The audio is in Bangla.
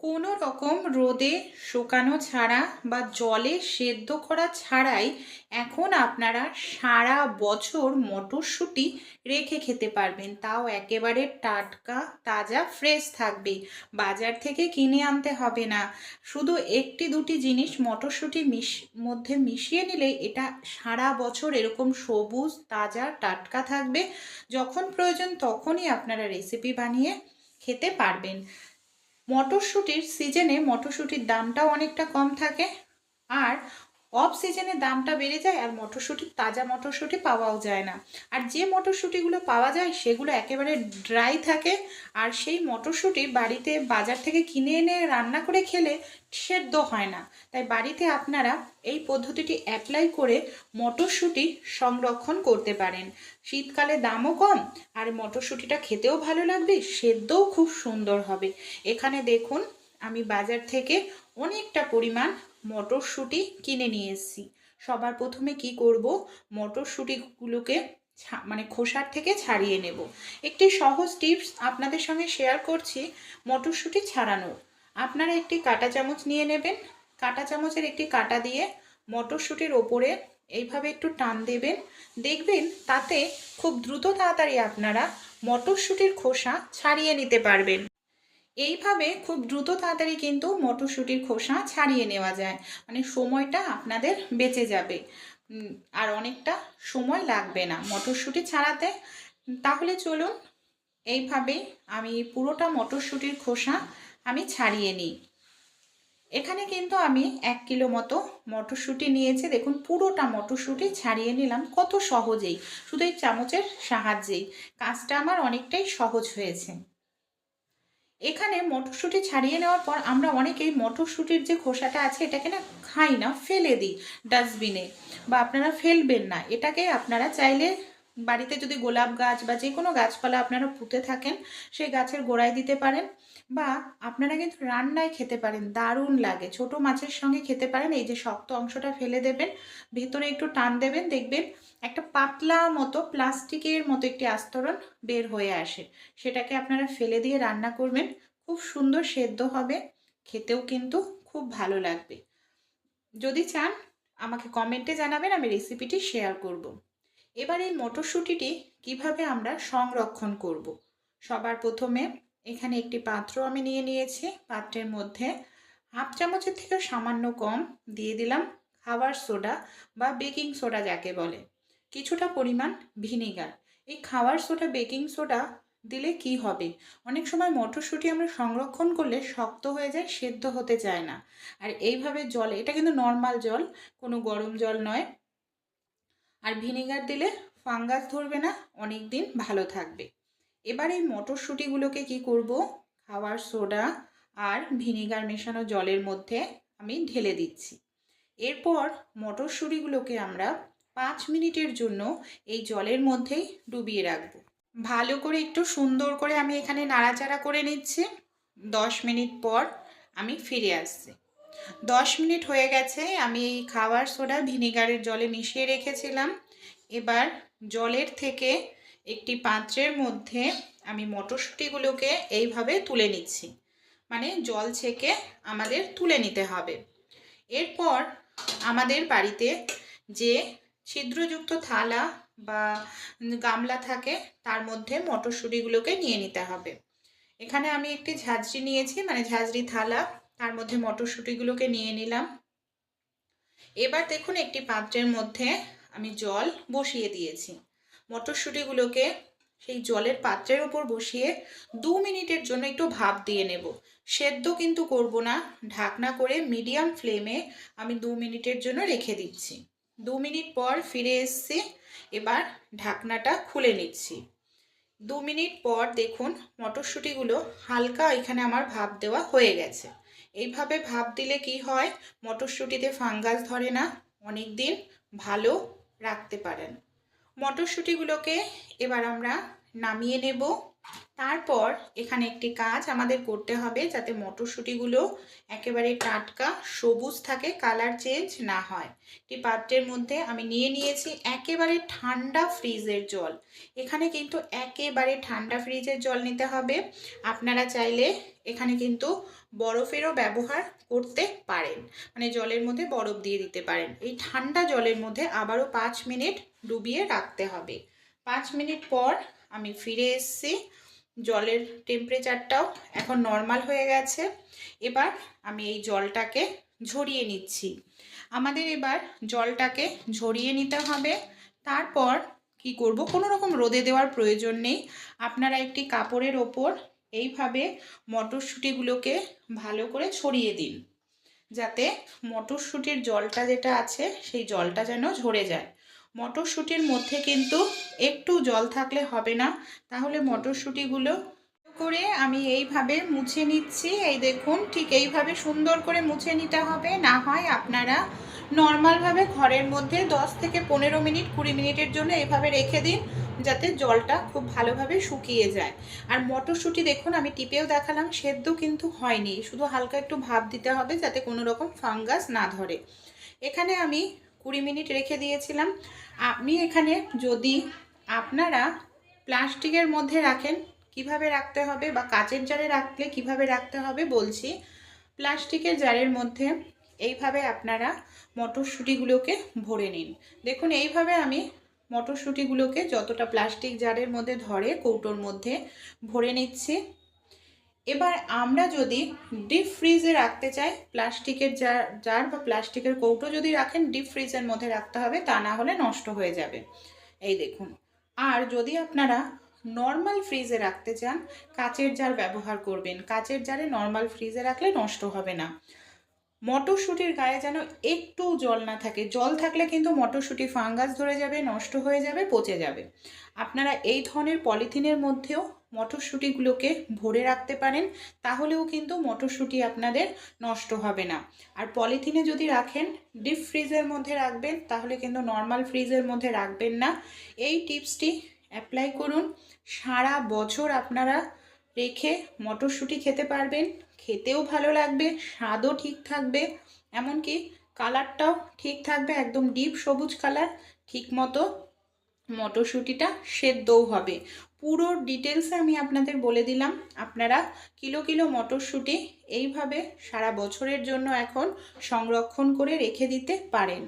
কোনো রকম রোদে শুকানো ছাড়া বা জলে সেদ্ধ করা ছাড়াই এখন আপনারা সারা বছর মটরশুঁটি রেখে খেতে পারবেন। তাও একেবারে টাটকা, তাজা ফ্রেশ থাকবে। বাজার থেকে কিনে আনতে হবে না। শুধু একটি দুটি জিনিস মটরশুঁটি মিশ, মধ্যে মিশিয়ে নিলে এটা সারা বছর এরকম সবুজ, তাজা, টাটকা থাকবে। যখন প্রয়োজন তখনই আপনারা রেসিপি বানিয়ে খেতে পারবেন। মটরশুঁটির সিজনে মটরশুঁটির দামটাও অনেকটা কম থাকে। আর অফ সিজনে দামটা বেড়ে যায় আর মটরশুঁটির তাজা মটরশুঁটি পাওয়াও যায় না। আর যে মটরশুঁটিগুলো পাওয়া যায়, সেগুলো একেবারে ড্রাই থাকে আর সেই মটরশুঁটি বাড়িতে বাজার থেকে কিনে এনে রান্না করে খেলে সেদ্ধ হয় না। তাই বাড়িতে আপনারা এই পদ্ধতিটি অ্যাপ্লাই করে মটরশুঁটি সংরক্ষণ করতে পারেন। শীতকালে দামও কম আর মটরশুঁটিটা খেতেও ভালো লাগবে, সেদ্ধও খুব সুন্দর হবে। এখানে দেখুন, আমি বাজার থেকে অনেকটা পরিমাণ মটরশুঁটি কিনে নিয়ে এসেছি। সবার প্রথমে কি করব? মটরশুঁটিগুলোকে মানে খোসার থেকে ছাড়িয়ে নেব। একটি সহজ টিপস আপনাদের সঙ্গে শেয়ার করছি, মটরশুঁটি ছাড়ানোর। আপনারা একটি কাঁটা চামচ নিয়ে নেবেন। কাঁটা চামচের একটি কাঁটা দিয়ে মটরশুঁটির ওপরে এইভাবে একটু টান দেবেন। দেখবেন তাতে খুব দ্রুত তাড়াতাড়ি আপনারা মটরশুঁটির খোসা ছাড়িয়ে নিতে পারবেন। এইভাবে খুব দ্রুত তাড়াতাড়ি কিন্তু মটরশুঁটির খোসা ছাড়িয়ে নেওয়া যায়। মানে সময়টা আপনাদের বেঁচে যাবে। আর অনেকটা সময় লাগবে না মটরশুঁটি ছাড়াতে। তাহলে চলুন, এইভাবে আমি পুরোটা মটরশুঁটির খোসা আমি ছাড়িয়ে নিই। এখানে কিন্তু আমি এক কিলো মতো মটরশুঁটি নিয়েছি। দেখুন, পুরোটা মটরশুঁটি ছাড়িয়ে নিলাম কত সহজেই। শুধু এই চামচের সাহায্যেই। কাজটা আমার অনেকটাই সহজ হয়েছে। এখানে মটরশুঁটি ছাড়িয়ে নেওয়ার পর আমরা অনেকেই মটরশুঁটির যে খোসাটা আছে এটাকে না খাই না, ফেলে দিই ডাস্টবিনে বা আপনারা ফেলবেন না। এটাকে আপনারা চাইলে বাড়িতে যদি গোলাপ গাছ বা যে কোনো গাছপালা আপনারা পুঁতে থাকেন, সেই গাছের গোড়ায় দিতে পারেন। বা আপনারা কিন্তু রান্নায় খেতে পারেন, দারুণ লাগে ছোট মাছের সঙ্গে খেতে পারেন, এই যে শক্ত অংশটা ফেলে দেবেন, ভেতরে একটু টান দেবেন, দেখবেন একটা পাতলা মতো প্লাস্টিকের মতো একটি আস্তরণ বের হয়ে আসে সেটাকে আপনারা ফেলে দিয়ে রান্না করবেন, খুব সুন্দর সেদ্ধ হবে, খেতেও কিন্তু খুব ভালো লাগবে যদি চান, আমাকে কমেন্টে জানাবেন, আমি রেসিপিটি শেয়ার করব। এবার এই মটরশুঁটিটি কীভাবে আমরা সংরক্ষণ করব। সবার প্রথমে এখানে একটি পাত্র আমি নিয়ে নিয়েছি। পাত্রের মধ্যে হাফ চামচের থেকে সামান্য কম দিয়ে দিলাম খাবার সোডা বা বেকিং সোডা যাকে বলে। কিছুটা পরিমাণ ভিনেগার। এই খাবার সোডা, বেকিং সোডা দিলে কি হবে? অনেক সময় মটরশুঁটি আমরা সংরক্ষণ করলে শক্ত হয়ে যায়, সেদ্ধ হতে চায় না। আর এইভাবে জলে, এটা কিন্তু নর্মাল জল, কোনো গরম জল নয়। আর ভিনেগার দিলে ফাঙ্গাস ধরবে না অনেক দিন ভালো থাকবে। এবার এই মটরশুঁটিগুলোকে কি করব? খাওয়ার সোডা আর ভিনেগার মেশানো জলের মধ্যে আমি ঢেলে দিচ্ছি। এরপর মটরশুঁটিগুলোকে আমরা পাঁচ মিনিটের জন্য এই জলের মধ্যেই ডুবিয়ে রাখব। ভালো করে একটু সুন্দর করে আমি এখানে নাড়াচাড়া করে নিচ্ছি। দশ মিনিট পর আমি ফিরে আসছি। দশ মিনিট হয়ে গেছে, আমি এই খাবার সোডা ভিনেগারের জলে মিশিয়ে রেখেছিলাম। এবার জলের থেকে একটি পাত্রের মধ্যে আমি মটরশুঁটিগুলোকে এইভাবে তুলে নিচ্ছি। মানে জল ছেঁকে আমাদের তুলে নিতে হবে। এরপর আমাদের বাড়িতে যে ছিদ্রযুক্ত থালা বা গামলা থাকে, তার মধ্যে মটরশুঁটিগুলোকে নিয়ে নিতে হবে। এখানে আমি একটি ঝাঁঝরি নিয়েছি মানে ঝাঁঝরি থালা, তার মধ্যে মটরশুঁটিগুলোকে নিয়ে নিলাম। এবার দেখুন একটি পাত্রের মধ্যে আমি জল বসিয়ে দিয়েছি। মটরশুঁটিগুলোকে সেই জলের পাত্রের ওপর বসিয়ে দু মিনিটের জন্য একটু ভাপ দিয়ে নেব। সেদ্ধ কিন্তু করব না। ঢাকনা করে মিডিয়াম ফ্লেমে আমি দু মিনিটের জন্য রেখে দিচ্ছি। দু মিনিট পর ফিরে এসছি এবার ঢাকনাটা খুলে নিচ্ছি। দু মিনিট পর দেখুন মটরশুঁটিগুলো হালকা এখানে আমার ভাপ দেওয়া হয়ে গেছে। এইভাবে ভাপ দিলে কি হয়? মটরশুঁটিতে ফাঙ্গাস ধরে না। অনেক দিন ভালো রাখতে পারেন। মটরশুঁটিগুলোকে এবার আমরা নামিয়ে নেব। তারপর এখানে একটি কাজ আমাদের করতে হবে যাতে মটরশুঁটিগুলো একেবারে টাটকা, সবুজ থাকে কালার চেঞ্জ না হয়। একটি পাত্রের মধ্যে আমি নিয়ে নিয়েছি একেবারে ঠান্ডা ফ্রিজের জল। এখানে কিন্তু একেবারে ঠান্ডা ফ্রিজের জল নিতে হবে। আপনারা চাইলে এখানে কিন্তু বরফেরও ব্যবহার করতে পারেন। মানে জলের মধ্যে বরফ দিয়ে দিতে পারেন। এই ঠান্ডা জলের মধ্যে আবারও পাঁচ মিনিট ডুবিয়ে রাখতে হবে। পাঁচ মিনিট পর আমি ফিরে এসেছি। জলের টেম্পারেচারটাও এখন নর্মাল হয়ে গেছে। এবার আমি এই জলটাকে ঝরিয়ে নিচ্ছি। আমাদের এবার জলটাকে ঝরিয়ে নিতে হবে। তারপর কি করব? কোনো রকম রোদে দেওয়ার প্রয়োজন নেই। আপনারা একটি কাপড়ের ওপর এইভাবে মটরশুঁটিগুলোকে ভালো করে ছড়িয়ে দিন। যাতে মটরশুঁটির জলটা যেটা আছে, সেই জলটা যেন ঝরে যায়। মটরশুঁটির মধ্যে কিন্তু একটু জল থাকলে হবে না। তাহলে মটরশুঁটিগুলো করে আমি এইভাবে মুছে নিচ্ছি। এই দেখুন, ঠিক এইভাবে সুন্দর করে মুছে নিতে হবে। না হয় আপনারা নর্মালভাবে ঘরের মধ্যে 10 থেকে পনেরো মিনিট, কুড়ি মিনিটের জন্য এইভাবে রেখে দিন, যাতে জলটা খুব ভালোভাবে শুকিয়ে যায়। আর মটরশুঁটি দেখুন, আমি টিপেও দেখালাম, সেদ্ধ কিন্তু হয়নি। শুধু হালকা একটু ভাব দিতে হবে, যাতে কোনো রকম ফাঙ্গাস না ধরে। এখানে আমি কুড়ি মিনিট রেখে দিয়েছিলাম। আপনি এখানে যদি আপনারা প্লাস্টিকের মধ্যে রাখেন, কীভাবে রাখতে হবে বা কাচের জারে রাখলে কীভাবে রাখতে হবে বলছি, প্লাস্টিকের জারের মধ্যে এইভাবে আপনারা মটরশুঁটিগুলোকে ভরে নিন। দেখুন, এইভাবে আমি মটরশুঁটিগুলোকে যতটা প্লাস্টিক জারের মধ্যে ধরে কৌটোর মধ্যে ভরে নিচ্ছি। এবার আমরা যদি ডিপ ফ্রিজে রাখতে চাই, প্লাস্টিকের জার বা প্লাস্টিকের কৌটো যদি রাখেন ডিপ ফ্রিজের মধ্যে রাখতে হবে, তা না হলে নষ্ট হয়ে যাবে। এই দেখুন। আর যদি আপনারা নর্মাল ফ্রিজে রাখতে চান, কাচের জার ব্যবহার করবেন। কাচের জারে নর্মাল ফ্রিজে রাখলে নষ্ট হবে না। মটরশুঁটির গায়ে যেন একটু জল না থাকে। জল থাকলে কিন্তু মটরশুঁটি ফাঙ্গাস ধরে যাবে, নষ্ট হয়ে যাবে, পচে যাবে। আপনারা এই ধরনের পলিথিনের মধ্যেও মটরশুঁটিগুলোকে ভরে রাখতে পারেন, তাহলেও কিন্তু মটরশুঁটি আপনাদের নষ্ট হবে না। আর পলিথিনে যদি রাখেন, ডিপ ফ্রিজের মধ্যে রাখবেন, তাহলে কিন্তু নর্মাল ফ্রিজের মধ্যে রাখবেন না। এই টিপসটি অ্যাপ্লাই করুন। সারা বছর আপনারা রেখে মটরশুঁটি খেতে পারবেন, খেতেও ভালো লাগবে, স্বাদও ঠিক থাকবে, এমনকি কালারটাও ঠিক থাকবে, একদম ডিপ সবুজ কালার ঠিক মতো মটরশুঁটিটা সেদ্ধও হবে। পুরো ডিটেলসে আমি আপনাদের বলে দিলাম। আপনারা কিলো কিলো মটরশুঁটি এইভাবে সারা বছরের জন্য এখন সংরক্ষণ করে রেখে দিতে পারেন।